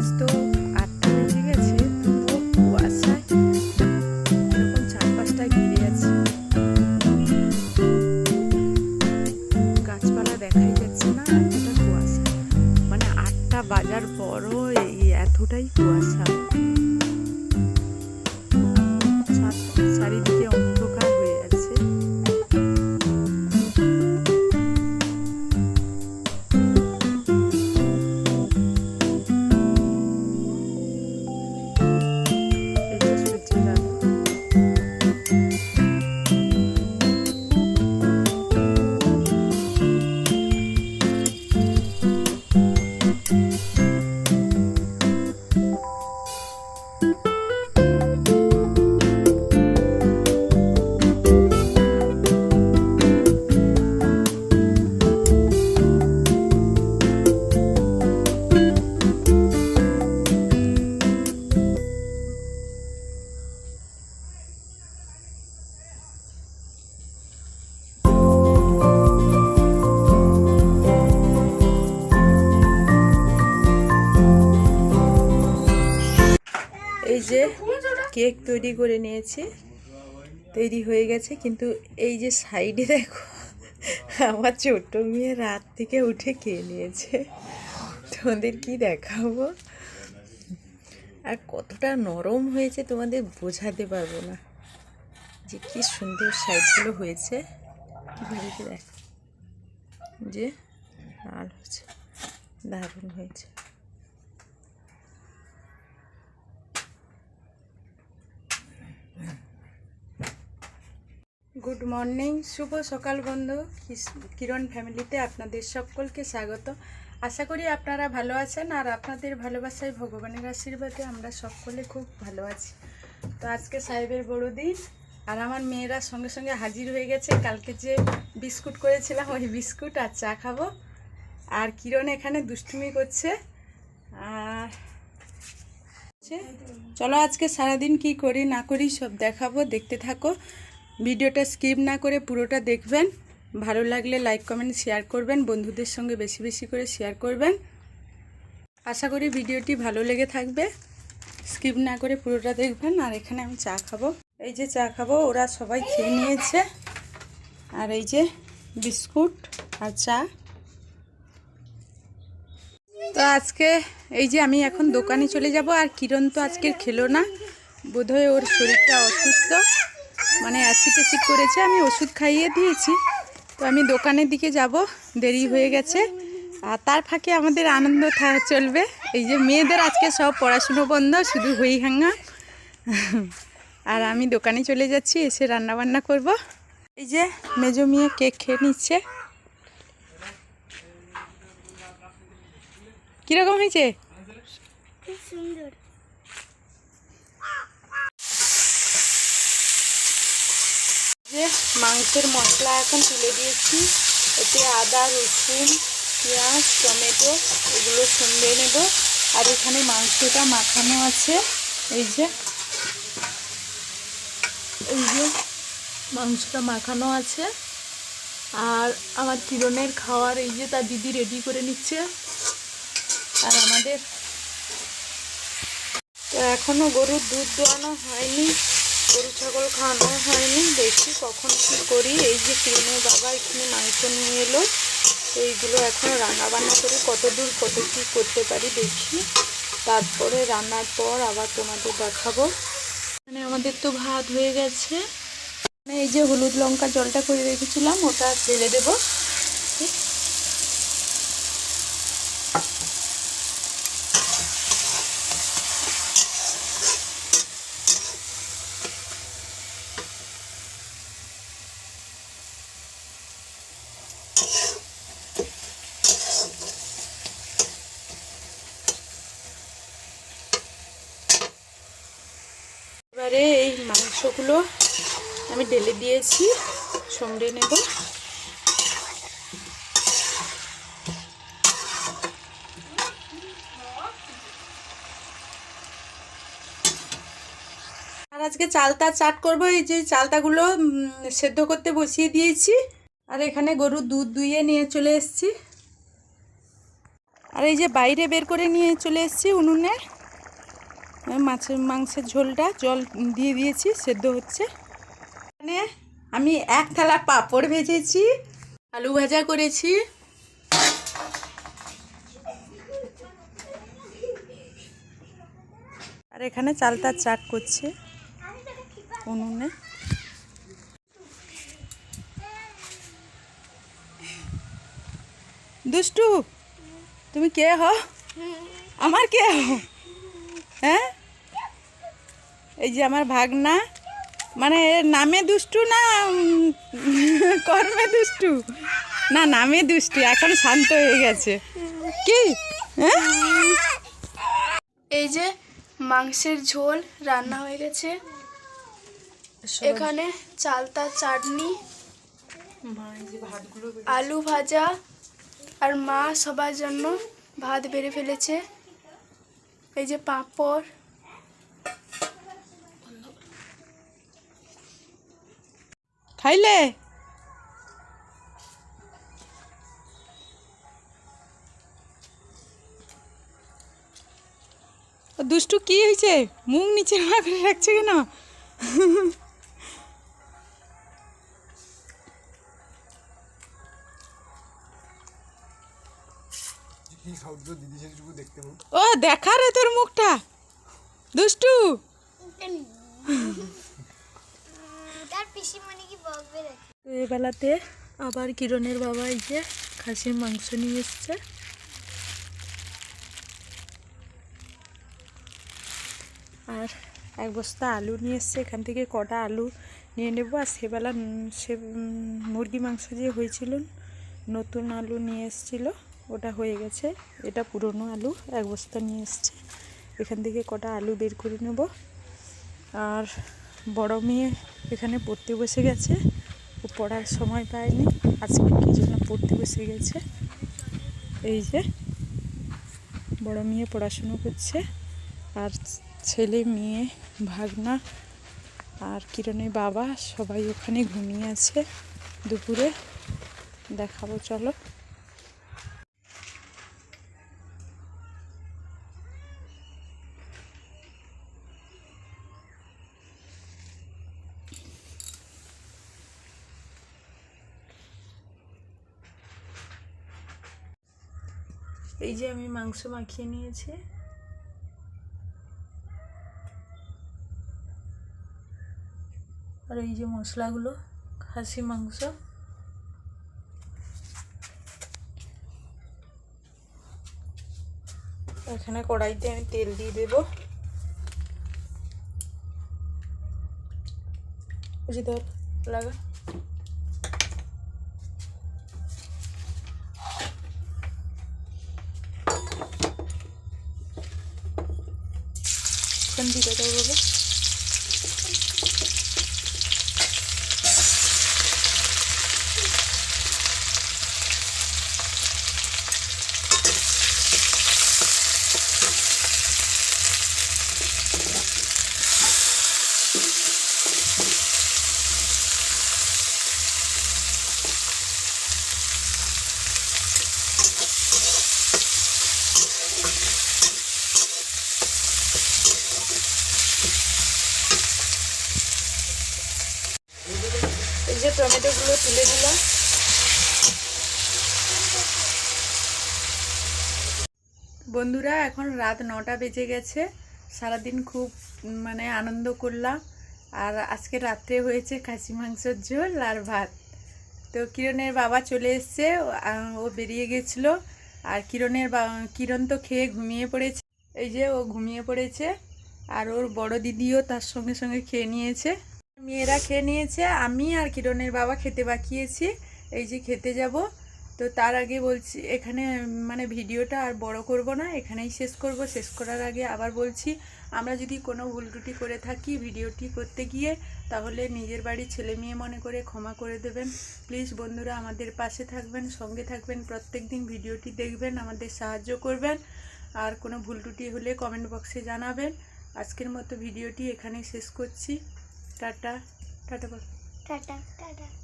আজ তো আটটা বেজে গেছে তবুও কুয়াশায়। এরকম চারপাশটা ঘিরে আছে। গাছপালা দেখাই যাচ্ছে না, এতটা কুয়াশা। মানে আটটা বাজার পরও এই এতটাই কুয়াশা। এই যে কেক তৈরি করে নিয়েছি। তৈরি হয়ে গেছে, কিন্তু এই যে সাইডে দেখো, আমার ছোট্ট মেয়ে রাত থেকে উঠে খেয়ে নিয়েছে। তোমাদের কি দেখাবো? আর কতটা নরম হয়েছে তোমাদের বোঝাতে পারব না। যে কি সুন্দর সাইডগুলো হয়েছে। দেখো, যে লাল হয়েছে, দারুণ হয়েছে। গুড মর্নিং শুভ সকাল বন্ধু। কিরণ ফ্যামিলিতে আপনাদের সকলকে স্বাগত। আশা করি আপনারা ভালো আছেন আর আপনাদের ভালোবাসায় ভগবানের আশীর্বাদে আমরা সকলে খুব ভালো আছি। তো আজকে সাহেবের বড়দিন আর আমার মেয়েরা সঙ্গে সঙ্গে হাজির হয়ে গেছে। কালকে যে বিস্কুট করেছিলাম, ওই বিস্কুট আর চা খাব। আর কিরণ এখানে দুষ্টুমি করছে। আর। চলো আজকে সারাদিন কি করি না করি সব দেখাবো, দেখতে থাকো। ভিডিওটা স্কিপ না করে পুরোটা দেখবেন। ভালো লাগলে লাইক, কমেন্ট, শেয়ার করবেন। বন্ধুদের সঙ্গে বেশি বেশি করে শেয়ার করবেন। আশা করি ভিডিওটি ভালো লেগে থাকবে। স্কিপ না করে পুরোটা দেখবেন। আর এখানে আমি চা খাব। এই যে চা খাব, ওরা সবাই খেয়ে নিয়েছে। আর এই যে বিস্কুট আর চা। তো আজকে এই যে আমি এখন দোকানে চলে যাব। আর কিরণ তো আজকে খেলো না। বোধহয় ওর শরীরটা অসুস্থ। মানে অ্যাসিড অ্যাসিড করেছে, আমি ওষুধ খাইয়ে দিয়েছি। তো আমি দোকানের দিকে যাব, দেরি হয়ে গেছে। আর তার ফাঁকে আমাদের আনন্দ চলবে। এই যে মেয়েদের আজকে সব পড়াশুনো বন্ধ, শুধু হই হাঙ্গা। আর আমি দোকানে চলে যাচ্ছি, এসে রান্না বান্না করব। এই যে মেজো মেয়ে কেক খেয়ে নিচ্ছে। কীরকম হয়েছে? সুন্দর। যে মাংসের মশলা এখন তুলে দিয়েছি। এতে আদা, রসুন, পেঁয়াজ, টমেটো এগুলো সঙ্গে নেব। আর এখানে মাংসটা মাখানো আছে। এই যে এই যে মাংসটা মাখানো আছে। আর আমার কিরণের খাওয়ার এই যে তার দিদি রেডি করে নিচ্ছে। আর আমাদের তো এখনও গরুর দুধ দোয়ানো হয়নি। গরু ছাগল খাওয়ানো হয়নি। দেখি কখন কি করি। এই যে কিরণের বাবা এখানে মাংস নিয়ে এলো। এইগুলো এখন রান্না বান্না করে কত দূর, কত কী করতে পারি দেখি। তারপরে রান্নার পর আবার তোমাদের দেখাবো। মানে আমাদের তো ভাত হয়ে গেছে। মানে এই যে হলুদ লঙ্কা জলটা করে রেখেছিলাম, ওটা ঢেলে দেবো এবারে এই মাংসগুলো আমি ঢেলে দিয়েছি সঙ্গে নেব। আর আজকে চালতা চাট করব, এই যে চালতাগুলো সেদ্ধ করতে বসিয়ে দিয়েছি। আর এখানে গরুর দুধ দুইয়ে নিয়ে চলে এসেছি। আর এই যে বাইরে বের করে নিয়ে চলে এসেছি উনুনে। মাছের মাংসের ঝোলটা জল দিয়ে দিয়েছি, সেদ্ধ হচ্ছে। এখানে আমি এক থালা পাঁপড় ভেজেছি, আলু ভাজা করেছি। আর এখানে চালতার চাট করছে উনুনে। দুষ্টু, তুমি কে হো আমার কে হো হ্যাঁ? এই যে আমার ভাগনা। মানে এর নামে দুষ্টু না কর্মে দুষ্টু? না নামে দুষ্টু এখন শান্ত হয়ে গেছে। কি? হ্যাঁ? এই যে মাংসের ঝোল রান্না হয়ে গেছে। এখানে চালতা চাটনি আলু ভাজা আর মা সবার জন্য ভাত বেড়ে ফেলেছে। এই যে পাঁপড় খাইলে? ও দুষ্টু কি হয়েছে মুখ নিচে করে রাখছে কেন? ও দেখা রে তোর মুখটা। দুষ্টু। তার পিসিমণি তো এই বেলাতে আবার কিরণের বাবা এই যে খাসির মাংস নিয়ে এসছে। আর এক বস্তা আলু নিয়ে এসছে। এখান থেকে কটা আলু নিয়ে নেব। আর সেবেলা সে মুরগি মাংস যে হয়েছিল, নতুন আলু নিয়ে এসছিল, ওটা হয়ে গেছে। এটা পুরনো আলু, এক বস্তা নিয়ে এসছে। এখান থেকে কটা আলু বের করে নেব। আর বড় মেয়ে এখানে পড়তে বসে গেছে। ও পড়ার সময় পায়নি। আজকে কী জন্য পড়তে বসে গেছে? এই যে, বড় মেয়ে পড়াশুনো করছে। আর ছেলে, মেয়ে, ভাগনা আর কিরণের বাবা সবাই ওখানে ঘুমিয়ে আছে। দুপুরে দেখাবো, চলো। এই যে আমি মাংস মাখিয়ে নিয়েছি। আর এই যে মশলাগুলো, খাসি মাংস। এখানে কড়াইতে আমি তেল দিয়ে দেবো। বুঝি ধর লাগা? দিকে দেবো টমেটোগুলো তুলে দিলাম। বন্ধুরা, এখন রাত নটা বেজে গেছে। সারাদিন খুব মানে আনন্দ করলাম। আর আজকে রাত্রে হয়েছে খাসি মাংসের ঝোল আর ভাত। তো কিরণের বাবা চলে এসছে ও- বেরিয়ে গেছিল। আর কিরণের কিরণ তো খেয়ে ঘুমিয়ে পড়েছে। এই যে ও ঘুমিয়ে পড়েছে। আর ওর বড় দিদিও তার সঙ্গে সঙ্গে খেয়ে নিয়েছে। মেয়েরা খেয়ে নিয়েছে, আমি আর কিরণের বাবা খেতে বাকিয়েছি, এই যে খেতে যাব। তো তার আগে বলছি, এখানে মানে ভিডিওটা আর বড় করব না, এখানেই শেষ করব। শেষ করার আগে আবার বলছি, আমরা যদি কোনো ভুল ত্রুটি করে থাকি ভিডিওটি করতে গিয়ে, তাহলে নিজের বাড়ির ছেলে মেয়ে মনে করে ক্ষমা করে দেবেন। প্লিজ বন্ধুরা আমাদের পাশে থাকবেন, সঙ্গে থাকবেন, প্রত্যেক দিন ভিডিওটি দেখবেন, আমাদের সাহায্য করবেন। আর কোনো ভুল ত্রুটি হলে কমেন্ট বক্সে জানাবেন। আজকের মতো ভিডিওটি এখানেই শেষ করছি। Tata tata tata tata.